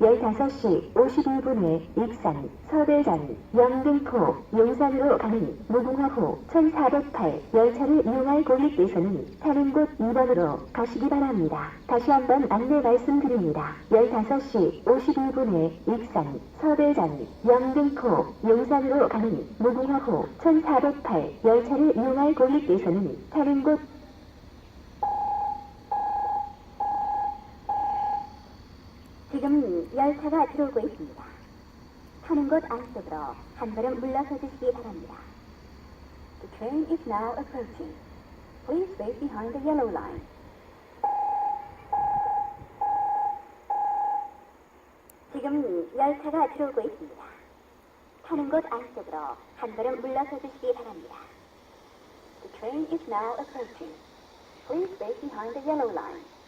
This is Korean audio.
15시 51분에 익산, 서대전, 영등포, 용산으로 가는 무궁화호 1408 열차를 이용할 고객께서는 타는 곳 2번으로 가시기 바랍니다. 다시 한번 안내 말씀드립니다. 15시 51분에 익산, 서대전, 영등포, 용산으로 가는 무궁화호 1408 열차를 이용할 고객께서는 타는 곳 지금 열차가 들어오고 있습니다. 타는 곳 안쪽으로 한 걸음 물러서 주시기 바랍니다. The train is now approaching. Please wait behind the yellow line. 지금 열차가 들어오고 있습니다. 타는 곳 안쪽으로 한 걸음 물러서 주시기 바랍니다. The train is now approaching. Please wait behind the yellow line.